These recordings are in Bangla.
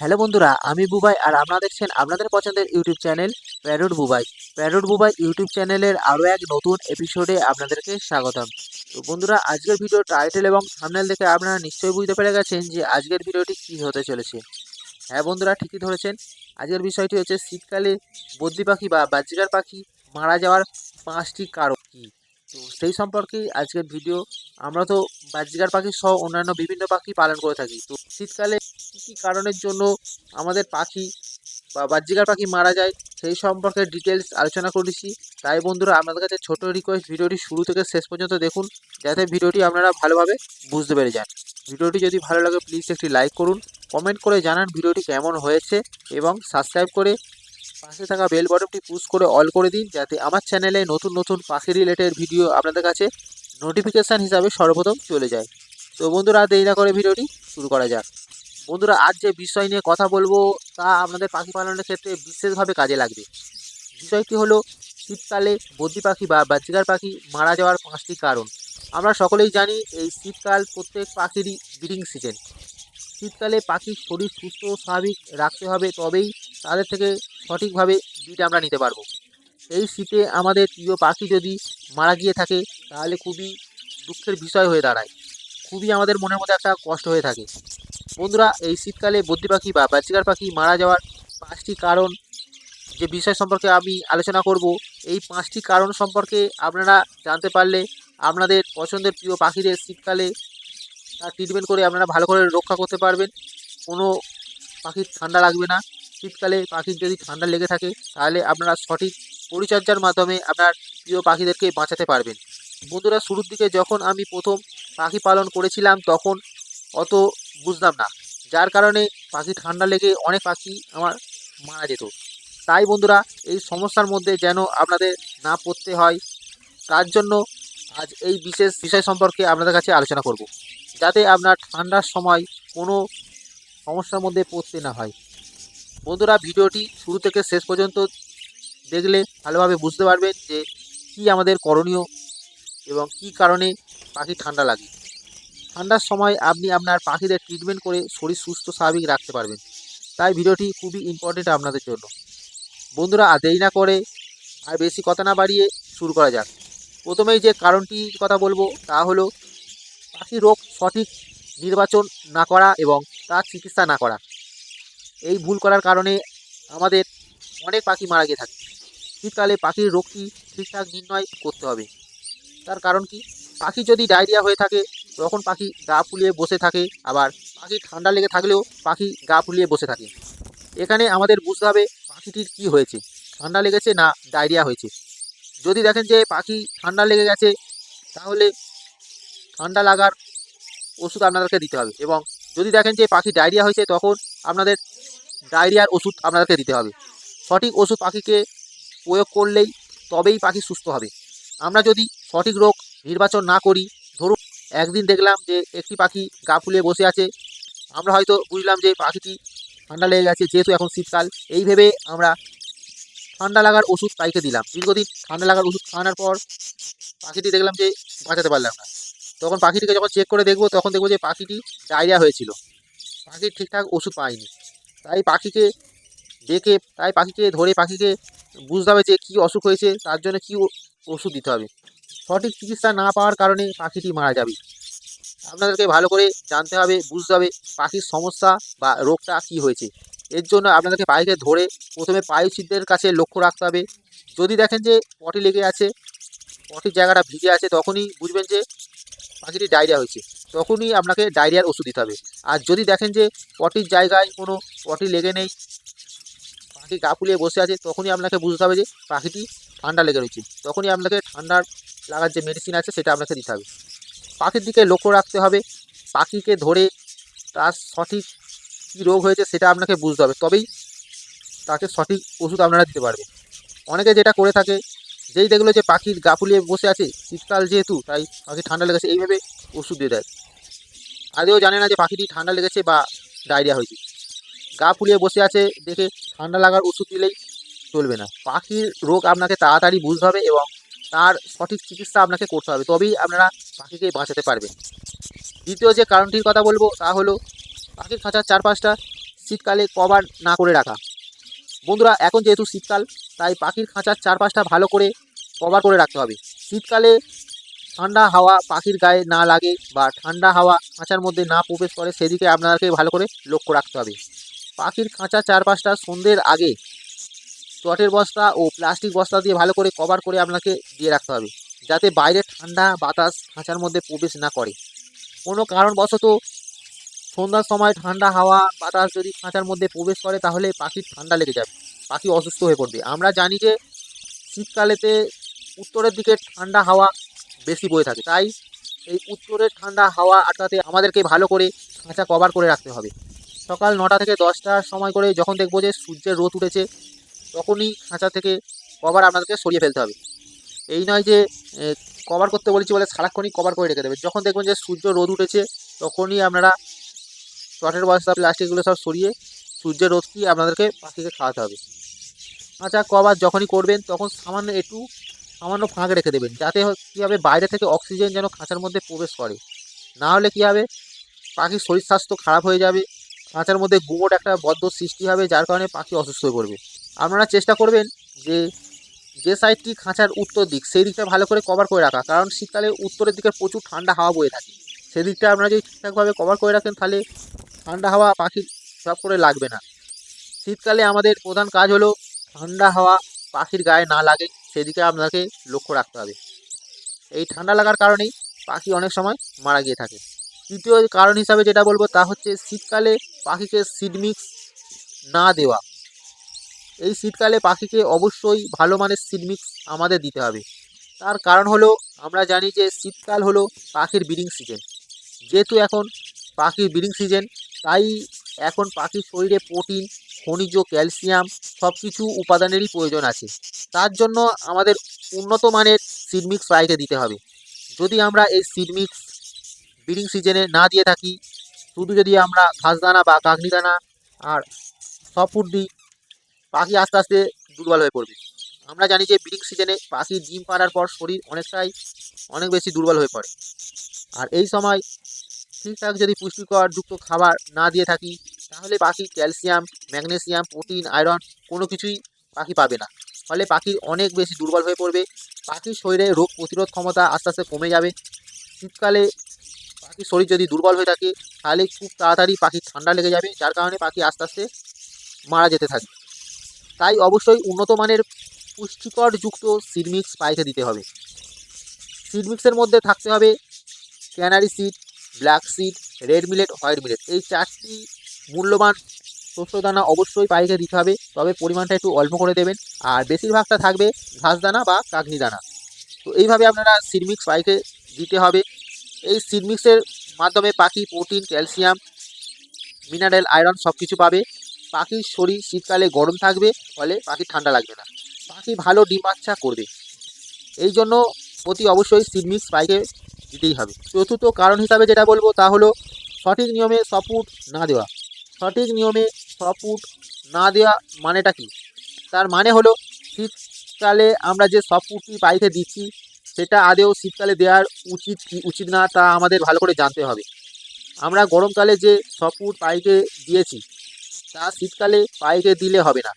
হ্যালো বন্ধুরা, আমি বুবাই আর আপনারা দেখছেন আপনাদের পছন্দের YouTube channel parody Bubai. Parody Bubai YouTube চ্যানেলের আরও এক নতুন এপিসোডে আপনাদেরকে স্বাগতম। তো বন্ধুরা, আজকের ভিডিও টাইটেল এবং থাম্বনেল দেখে আপনারা নিশ্চয়ই বুঝতে পেরে গেছেন যে আজকের ভিডিওটি কী হতে চলেছে। হ্যাঁ বন্ধুরা, ঠিকই ধরেছেন। আজকের বিষয়টি হচ্ছে শীতকালে বদ্রি পাখি বা বাজিকার পাখি মারা যাওয়ার পাঁচটি কারণ কী? তো সেই সম্পর্কেই আজকের ভিডিও আমরা তো বাজিকার পাখি সহ অন্যান্য বিভিন্ন পাখি পালন করে থাকি। তো শীতকালে কী কী কারণের জন্য আমাদের পাখি বা বাহ্যিকার পাখি মারা যায়, সেই সম্পর্কে ডিটেলস আলোচনা করেছি। তাই বন্ধুরা, আপনাদের কাছে ছোট রিকোয়েস্ট ভিডিওটি শুরু থেকে শেষ পর্যন্ত দেখুন, যাতে ভিডিওটি আপনারা ভালোভাবে বুঝতে পেরে যান। ভিডিওটি যদি ভালো লাগে প্লিজ একটি লাইক করুন কমেন্ট করে জানান ভিডিওটি কেমন হয়েছে, এবং সাবস্ক্রাইব করে পাশে থাকা বেল বটনটি পুশ করে অল করে দিন যাতে আমার চ্যানেলে নতুন নতুন পাখি রিলেটেড ভিডিও আপনাদের কাছে নোটিফিকেশান হিসাবে সর্বপ্রথম চলে যায়। তো বন্ধুরা দেরি না করে ভিডিওটি শুরু করা যাক। বন্ধুরা, আজ যে বিষয় নিয়ে কথা বলব, তা আপনাদের পাখি পালনের ক্ষেত্রে বিশেষভাবে কাজে লাগবে। বিষয়টি হলো, শীতকালে বদ্রি পাখি বা বাচ্চিকার পাখি মারা যাওয়ার পাঁচটি কারণ। আমরা সকলেই জানি, এই শীতকাল প্রত্যেক পাখিরই ব্রিডিং সিজন শীতকালে পাখির শরীর সুস্থ ও স্বাভাবিক রাখতে হবে, তবেই তাদের থেকে সঠিকভাবে ব্রিড আমরা নিতে পারব। এই শীতে আমাদের প্রিয় পাখি যদি মারা গিয়ে থাকে, তাহলে খুবই দুঃখের বিষয় হয়ে দাঁড়ায়। খুবই আমাদের মনের মধ্যে একটা কষ্ট হয়ে থাকে। বন্ধুরা, এই শীতকালে বদ্রি পাখি বা বাচ্চিকার পাখি মারা যাওয়ার পাঁচটি কারণ যে বিষয় সম্পর্কে আমি আলোচনা করব, এই পাঁচটি কারণ সম্পর্কে আপনারা জানতে পারলে আপনাদের পছন্দের প্রিয় পাখিদের শীতকালে তার ট্রিটমেন্ট করে আপনারা ভালো করে রক্ষা করতে পারবেন। কোনো পাখির ঠান্ডা লাগবে না। শীতকালে পাখির যদি ঠান্ডা লেগে থাকে, তাহলে আপনারা সঠিক পরিচর্যার মাধ্যমে আপনার প্রিয় পাখিদেরকে বাঁচাতে পারবেন। বন্ধুরা, শুরুর দিকে যখন আমি প্রথম পাখি পালন করেছিলাম, তখন অত বুঝতাম না। যার কারণে পাখি ঠান্ডা লেগে অনেক পাখি আমার মারা যেত। তাই বন্ধুরা, এই সমস্যার মধ্যে যেন আপনাদের না পড়তে হয়, তার জন্য আজ এই বিশেষ বিষয় সম্পর্কে আপনাদের কাছে আলোচনা করব। যাতে আপনার ঠান্ডার সময় কোনো সমস্যার মধ্যে পড়তে না হয়। বন্ধুরা, ভিডিওটি শুরু থেকে শেষ পর্যন্ত দেখলে ভালোভাবে বুঝতে পারবেন যে কী আমাদের করণীয় এবং কী কারণে পাখি ঠান্ডা লাগে। ঠান্ডার সময় আপনি আপনার পাখিদের ট্রিটমেন্ট করে শরীর সুস্থ, স্বাভাবিক রাখতে পারবেন। তাই ভিডিওটি খুবই ইম্পর্টেন্ট আপনাদের জন্য। বন্ধুরা, আর দেরি না করে আর বেশি কথা না বাড়িয়ে শুরু করা যাক। প্রথমেই যে কারণটির কথা বলব তা হলো পাখির রোগ সঠিক নির্বাচন না করা এবং তার চিকিৎসা না করা। এই ভুল করার কারণে আমাদের অনেক পাখি মারা গিয়ে থাকে। শীতকালে পাখির রোগটি ঠিকঠাক নির্ণয় করতে হবে? তার কারণ কি? পাখি যদি ডায়রিয়া হয়ে থাকে, তখন পাখি গা ফুলিয়ে বসে থাকে। আবার পাখি ঠান্ডা লেগে থাকলেও পাখি গা ফুলিয়ে বসে থাকে। এখানে আমাদের বুঝতে হবে পাখিটির কি হয়েছে? ঠান্ডা লেগেছে না ডায়রিয়া হয়েছে? যদি দেখেন যে পাখি ঠান্ডা লেগে গেছে, তাহলে ঠান্ডা লাগার ওষুধ আপনাদেরকে দিতে হবে এবং যদি দেখেন যে পাখি ডায়রিয়া হয়েছে, তখন আপনাদের ডায়রিয়ার ওষুধ আপনাদেরকে দিতে হবে। সঠিক ওষুধ পাখিকে প্রয়োগ করলেই তবেই পাখি সুস্থ হবে। আমরা যদি সঠিক রোগ নির্বাচন না করি, ধরুন একদিন দেখলাম যে একটি পাখি গা ফুলে বসে আছে, আমরা হয়তো বুঝলাম যে পাখিটি ঠান্ডা লেগে গেছে, যেহেতু এখন শীতকাল, এই ভেবে আমরা ঠান্ডা লাগার ওষুধ পাইকে দিলাম। দীর্ঘদিন ঠান্ডা লাগার ওষুধ খাওয়ানোর পর পাখিটি দেখলাম যে বাঁচাতে পারলাম না। তখন পাখিটিকে যখন চেক করে দেখব, তখন দেখব যে পাখিটি ডায়রিয়া হয়েছিল। পাখির ঠিকঠাক ওষুধ পায়নি। তাই পাখিকে ডেকে তাই পাখিকে ধরে পাখিকে বুঝতে হবে যে কী অসুখ হয়েছে, তার জন্য কী ওষুধ দিতে হবে। সঠিক চিকিৎসা না পাওয়ার কারণে পাখিটি মারা যাবে। আপনাদেরকে ভালো করে জানতে হবে, বুঝতে হবে পাখির সমস্যা বা রোগটা কী হয়েছে। এর জন্য আপনাদেরকে পাখিকে ধরে প্রথমে পায়ুচিত্রের কাছে লক্ষ্য রাখতে হবে। যদি দেখেন যে পটি লেগে আছে, পটির জায়গাটা ভিজে আছে, তখনই বুঝবেন যে পাখিটি ডায়রিয়া হয়েছে, তখনই আপনাকে ডায়রিয়ার ওষুধ দিতে হবে। আর যদি দেখেন যে পটির জায়গায় কোনো পটি লেগে নেই, পাখি গা ফুলিয়ে বসে আছে, তখনই আপনাকে বুঝতে হবে যে পাখিটি ঠান্ডা লেগে রয়েছে। তখনই আপনাকে ঠান্ডার লাগার যে মেডিসিন আছে, সেটা আপনাকে দিতে হবে। পাখির দিকে লক্ষ্য রাখতে হবে, পাখিকে ধরে তার সঠিক কী রোগ হয়েছে, সেটা আপনাকে বুঝতে হবে, তবেই তাকে সঠিক ওষুধ আপনারা দিতে পারবে অনেকে যেটা করে থাকে যেই দেখল যে পাখির গা ফুলিয়ে বসে আছে, শীতকাল যেহেতু, তাই পাখি ঠান্ডা লেগেছে। এইভাবে ওষুধ দিয়ে দেয়। আদেও জানে না যে পাখিটি ঠান্ডা লেগেছে বা ডায়রিয়া হয়েছে। গা ফুলিয়ে বসে আছে দেখে ঠান্ডা লাগার ওষুধ দিলেই চলবে না। পাখির রোগ আপনাকে তাড়াতাড়ি বুঝতে হবে এবং তার সঠিক চিকিৎসা আপনাকে করতে হবে। তবেই আপনারা পাখিকে বাঁচাতে পারবেন। দ্বিতীয় যে কারণটির কথা বলব তা হলো, পাখির খাঁচার চারপাশটা শীতকালে কভার না করে রাখা। বন্ধুরা, এখন যেহেতু শীতকাল, তাই পাখির খাঁচার চারপাশটা ভালো করে কভার করে রাখতে হবে। শীতকালে ঠান্ডা হাওয়া পাখির গায়ে না লাগে বা ঠান্ডা হাওয়া খাঁচার মধ্যে না প্রবেশ করে, সেদিকে আপনাদেরকে ভালো করে লক্ষ্য রাখতে হবে। পাখির খাঁচার চারপাশটা সন্ধ্যের আগে চটের বস্তা ও প্লাস্টিক বস্তা দিয়ে ভালো করে কভার করে আপনাকে দিয়ে রাখতে হবে, যাতে বাইরে ঠান্ডা বাতাস খাঁচার মধ্যে প্রবেশ না করে। কোনো কারণবশত সন্ধ্যার সময় ঠান্ডা হাওয়া, বাতাস যদি খাঁচার মধ্যে প্রবেশ করে, তাহলে পাখির ঠান্ডা লেগে যাবে। পাখি অসুস্থ হয়ে পড়বে। আমরা জানি যে শীতকালেতে উত্তরের দিকে ঠান্ডা হাওয়া বেশি বয়ে থাকে। তাই এই উত্তরের ঠান্ডা হাওয়া আটকাতে আমাদেরকে ভালো করে খাঁচা কভার করে রাখতে হবে। সকাল নটা থেকে দশটার সময় করে যখন দেখব যে সূর্যের রোদ উঠেছে, তখনই খাঁচা থেকে কভার আপনাদেরকে সরিয়ে ফেলতে হবে। এই নয় যে কভার করতে বলেছি বলে সারাক্ষণই কভার করে রেখে দেবে। যখন দেখবেন যে সূর্য রোদ উঠেছে, তখনই আপনারা চটের বস্তা প্লাস্টিকগুলো সব সরিয়ে সূর্যের রোদ কি আপনাদেরকে পাখিকে খাওয়াতে হবে। আচ্ছা কভার যখনই করবেন তখন সামান্য একটু, সামান্য ফাঁক রেখে দেবেন। যাতে কী হবে, বাইরে থেকে অক্সিজেন যেন খাঁচার মধ্যে প্রবেশ করে। না হলে কী হবে, পাখির শরীর স্বাস্থ্য খারাপ হয়ে যাবে, খাঁচার মধ্যে গুমোট একটা বদ্ধ সৃষ্টি হবে, যার কারণে পাখি অসুস্থ হয়ে পড়বে। আপনারা চেষ্টা করবেন যে যে সাইডটি খাঁচার উত্তর দিক, সেই দিকটা ভালো করে কভার করে রাখা। কারণ শীতকালে উত্তরের দিকে প্রচুর ঠান্ডা হাওয়া বয়ে থাকে। সেদিকটা আপনারা যদি ঠিকঠাকভাবে কভার করে রাখেন, তাহলে ঠান্ডা হাওয়া পাখির সব করে লাগবে না। শীতকালে আমাদের প্রধান কাজ হলো ঠান্ডা হাওয়া পাখির গায়ে না লাগে, সেদিকে আপনাকে লক্ষ্য রাখতে হবে। এই ঠান্ডা লাগার কারণেই পাখি অনেক সময় মারা গিয়ে থাকে। তৃতীয় কারণ হিসাবে যেটা বলব তা হচ্ছে শীতকালে পাখিকে সিডমিক্স না দেওয়া। এই শীতকালে পাখিকে অবশ্যই ভালো মানের সিডমিক্স আমাদের দিতে হবে। তার কারণ হলো আমরা জানি যে শীতকাল হলো পাখির ব্রিডিং সিজন যেহেতু এখন পাখির ব্রিডিং সিজন তাই এখন পাখির শরীরে প্রোটিন, খনিজ, ক্যালসিয়াম সব কিছু উপাদানেরই প্রয়োজন আছে। তার জন্য আমাদের উন্নত মানের সিডমিক্স পাখিকে দিতে হবে। যদি আমরা এই সিডমিক্স ব্রিডিং সিজনে না দিয়ে থাকি, শুধু যদি আমরা ঘাস দানা বা কাকনি দানা আর সব ফুড দিই পাখি আস্তে আস্তে দুর্বল হয়ে পড়বে। আমরা জানি যে ব্রিডিং সিজনে পাখি ডিম পাড়ার পর শরীর অনেকটাই অনেক বেশি দুর্বল হয়ে পড়ে। আর এই সময় ঠিকঠাক যদি পুষ্টিকর যুক্ত খাবার না দিয়ে থাকি, তাহলে পাখি ক্যালসিয়াম, ম্যাগনেসিয়াম, প্রোটিন, আয়রন কোনো কিছুই পাখি পাবে না। ফলে পাখি অনেক বেশি দুর্বল হয়ে পড়বে। পাখির শরীরে রোগ প্রতিরোধ ক্ষমতা আস্তে আস্তে কমে যাবে। শীতকালে পাখির শরীর যদি দুর্বল হয়ে থাকে, তাহলে খুব তাড়াতাড়ি পাখির ঠান্ডা লেগে যাবে, যার কারণে পাখি আস্তে আস্তে মারা যেতে থাকবে তাই অবশ্যই উন্নত মানের পুষ্টিকর যুক্ত সিড মিক্স পাইকে দিতে হবে। সিডমিক্সের মধ্যে থাকতে হবে canary seed black seed, red millet, white millet. এই চারটি মূল্যবান শস্য দানা অবশ্যই পাইকে দিতে হবে, তবে পরিমাণটা একটু অল্প করে দেবেন। আর বেশিরভাগটা থাকবে ঘাস দানা বা কাকনি দানা তো এইভাবে আপনারা সিড মিক্স পাইকে দিতে হবে। এই সিড মিক্সের মাধ্যমে পাখি, প্রোটিন, ক্যালসিয়াম, মিনারেল, আয়রন সব কিছু পাবে। পাখির শরীর শীতকালে গরম থাকবে, ফলে পাখির ঠান্ডা লাগবে না। পাখি ভালো ডিম বাচ্চা করবে। এই জন্য অতি অবশ্যই সিড মিক্স পাইকে দিতেই হবে। চতুর্থ কারণ হিসাবে যেটা বলব তা হলো সঠিক নিয়মে সপুট না দেওয়া। সঠিক নিয়মে সপুট না দেওয়া মানেটা কি? তার মানে হলো শীতকালে আমরা যে সপুটটি পাইকে দিচ্ছি, সেটা আদেও শীতকালে দেওয়ার উচিত কি, উচিত না তা আমাদের ভালো করে জানতে হবে। আমরা গরমকালে যে সপুট পাইকে দিয়েছি, তা শীতকালে পাইকে দিলে হবে না।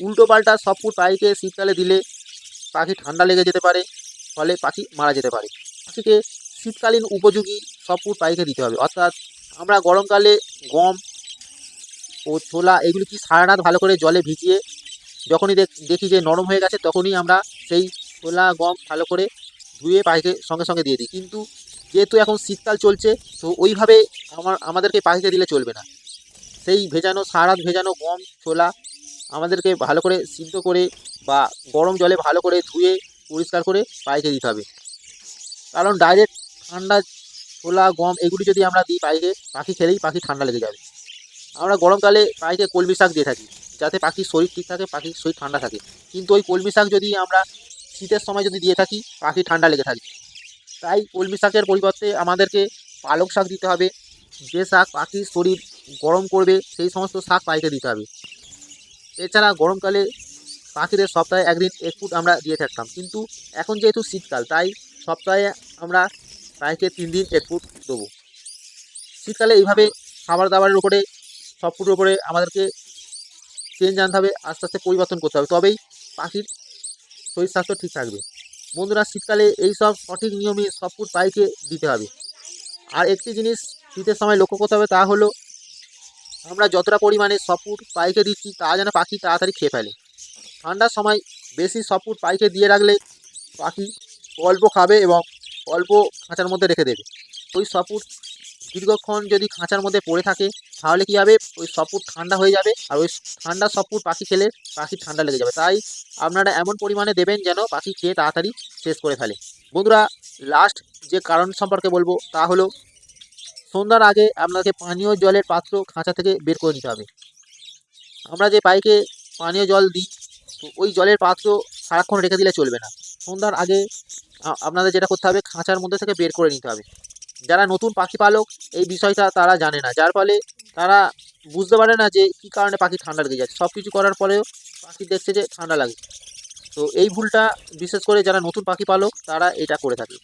উল্টো পাল্টা সপুট পাইকে শীতকালে দিলে পাখি ঠান্ডা লেগে যেতে পারে, ফলে পাখি মারা যেতে পারে। পাখিকে শীতকালীন উপযোগী সপুট পাইকে দিতে হবে। অর্থাৎ আমরা গরমকালে গম ও ছোলা এগুলি কি সারা রাত ভালো করে জলে ভিজিয়ে যখনই দেখ যে নরম হয়ে গেছে তখনই আমরা সেই ছোলা, গম ভালো করে ধুয়ে পাখিকে সঙ্গে সঙ্গে দিয়ে দিই। কিন্তু যেহেতু এখন শীতকাল চলছে, তো ওইভাবে আমার, আমাদেরকে পাখিকে দিলে চলবে না। সেই ভেজানো, সারা রাত ভেজানো গম, ছোলা আমাদেরকে ভালো করে সিদ্ধ করে বা গরম জলে ভালো করে ধুয়ে পরিষ্কার করে পাইকে দিতে হবে। কারণ ডাইরেক্ট ঠান্ডা, ছোলা, গম এগুলি যদি আমরা দিই পাইকে পাখি খেলেই পাখি ঠান্ডা লেগে যাবে। আমরা গরমকালে পাখিকে কলমি শাক দিয়ে থাকি, যাতে পাখির শরীর ঠিক থাকে, পাখির শরীর ঠান্ডা থাকে। কিন্তু ওই কলমি শাক যদি আমরা শীতের সময় যদি দিয়ে থাকি, পাখি ঠান্ডা লেগে থাকে। তাই কলমি শাকের পরিবর্তে আমাদেরকে পালক শাক দিতে হবে। যে শাক পাখির শরীর গরম করবে, সেই সমস্ত শাক পাখিকে দিতে হবে। এছাড়া গরমকালে পাখিদের সপ্তাহে একদিন এক ফুট আমরা দিয়ে থাকতাম। কিন্তু এখন যেহেতু শীতকাল, তাই সপ্তাহে আমরা পাখিকে তিন দিন এক ফুট দেবো। শীতকালে এইভাবে খাবার দাবারের উপরে, সব ফুটের উপরে আমাদেরকে চেঞ্জ আনতে হবে, আস্তে আস্তে পরিবর্তন করতে হবে। তবেই পাখির শরীর স্বাস্থ্য ঠিক থাকবে। বন্ধুরা, শীতকালে এই সব সঠিক নিয়মে সব ফুড পাইকে দিতে হবে। আর একটি জিনিস শীতের সময় লক্ষ্য করতে হবে, তা হলো আমরা যতটা পরিমাণে সপুর পাইকে দিচ্ছি, তা যেন পাখি তাড়াতাড়ি খেয়ে ফেলে। ঠান্ডার সময় বেশি সপুর পাইকে দিয়ে রাখলে পাখি অল্প খাবে এবং অল্প খাঁচার মধ্যে রেখে দেবে। ওই সপুর দীর্ঘক্ষণ যদি খাঁচার মধ্যে পড়ে থাকে, তাহলে কী হবে? ওই সপুর ঠান্ডা হয়ে যাবে আর ওই ঠান্ডা সপুর পাখি খেলে পাখি ঠান্ডা লেগে যাবে। তাই আপনারা এমন পরিমাণে দেবেন যেন পাখি খেয়ে তাড়াতাড়ি শেষ করে ফেলে। বন্ধুরা লাস্ট যে কারণ সম্পর্কে বলব তা হলো, সন্ধ্যার আগে আপনাকে পানীয় জলের পাত্র খাঁচা থেকে বের করে নিতে হবে। আমরা যে পাইকে পানীয় জল দিই, তো ওই জলের পাত্র সারাক্ষণ রেখে দিলে চলবে না। সন্ধ্যার আগে আপনাদের যেটা করতে হবে, খাঁচার মধ্যে থেকে বের করে নিতে হবে। যারা নতুন পাখি পালক, এই বিষয়টা তারা জানে না। যার ফলে তারা বুঝতে পারে না যে কী কারণে পাখি ঠান্ডা লেগে যাচ্ছে। সব কিছু করার পরেও পাখি দেখছে যে ঠান্ডা লাগে। তো এই ভুলটা, বিশেষ করে যারা নতুন পাখি পালক, তারা এটা করে থাকে।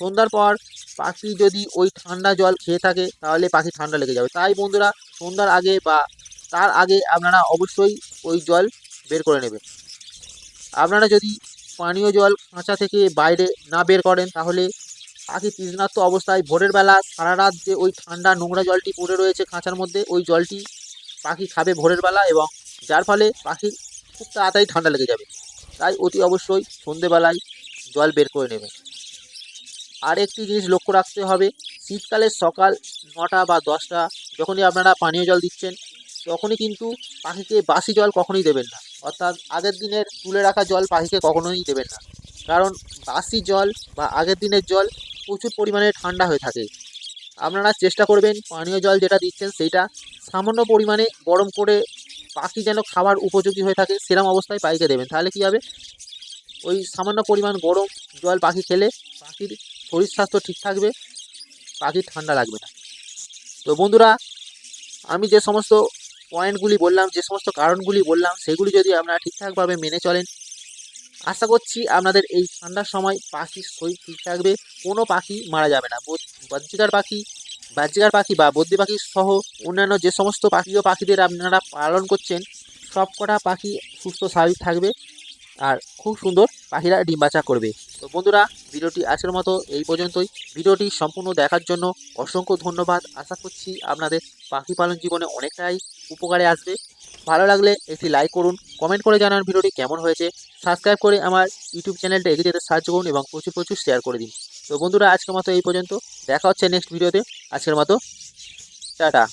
সন্ধ্যার পর পাখি যদি ওই ঠান্ডা জল খেয়ে থাকে, তাহলে পাখি ঠান্ডা লেগে যাবে। তাই বন্ধুরা, সন্ধ্যার আগে বা তার আগে আপনারা অবশ্যই ওই জল বের করে নেবেন। আপনারা যদি পানীয় জল খাঁচা থেকে বাইরে না বের করেন, তাহলে পাখি তৃষ্ণার্ত অবস্থায় ভোরের বেলা সারা রাত যে ওই ঠান্ডা নোংরা জলটি পড়ে রয়েছে খাঁচার মধ্যে, ওই জলটি পাখি খাবে ভোরের বেলা এবং যার ফলে পাখির খুব তাড়াতাড়ি ঠান্ডা লেগে যাবে। তাই অতি অবশ্যই সন্ধেবেলায় জল বের করে নেবে আর একটি জিনিস লক্ষ্য রাখতে হবে, শীতকালে সকাল নটা বা দশটা যখনই আপনারা পানীয় জল দিচ্ছেন, তখনই কিন্তু পাখিকে বাসি জল কখনোই দেবেন না। অর্থাৎ আগের দিনের তুলে রাখা জল পাখিকে কখনোই দেবেন না। কারণ বাসি জল বা আগের দিনের জল প্রচুর পরিমাণে ঠান্ডা হয়ে থাকে। আপনারা চেষ্টা করবেন পানীয় জল যেটা দিচ্ছেন সেইটা সামান্য পরিমাণে গরম করে পাখি যেন খাবার উপযোগী হয়ে থাকে সেরম অবস্থায় পাখিকে দেবেন। তাহলে কী হবে? ওই সামান্য পরিমাণ গরম জল পাখি খেলে পাখির শরীর স্বাস্থ্য ঠিক থাকবে পাখির ঠান্ডা লাগবে না। তো বন্ধুরা, আমি যে সমস্ত পয়েন্টগুলি বললাম, যে সমস্ত কারণগুলি বললাম, সেগুলি যদি আপনারা ঠিকঠাকভাবে মেনে চলেন, আশা করছি আপনাদের এই ঠান্ডার সময় পাখি শরীর ঠিক থাকবে, কোনো পাখি মারা যাবে না। বাহ্যিকার পাখি, বাজ্রিকার পাখি বা বদ্যি পাখি সহ অন্যান্য যে সমস্ত পাখি ও পাখিদের আপনারা পালন করছেন, সবকটা পাখি সুস্থ স্বাভাবিক থাকবে। আর খুব সুন্দর পাখিরা ডিম করবে। তো বন্ধুরা, ভিডিওটি আজকের মতো এই পর্যন্তই। ভিডিওটি সম্পূর্ণ দেখার জন্য অসংখ্য ধন্যবাদ। আশা করছি আপনাদের পাখি পালন জীবনে অনেকটাই উপকারে আসবে। ভালো লাগলে একটি লাইক করুন কমেন্ট করে জানান ভিডিওটি কেমন হয়েছে। সাবস্ক্রাইব করে আমার ইউটিউব চ্যানেলটা এগিয়ে যেতে সাহায্য করুন এবং প্রচুর প্রচুর শেয়ার করে দিন। তো বন্ধুরা, আজকের মতো এই পর্যন্ত। দেখা হচ্ছে নেক্সট ভিডিওতে আজকের মতো, টাটা।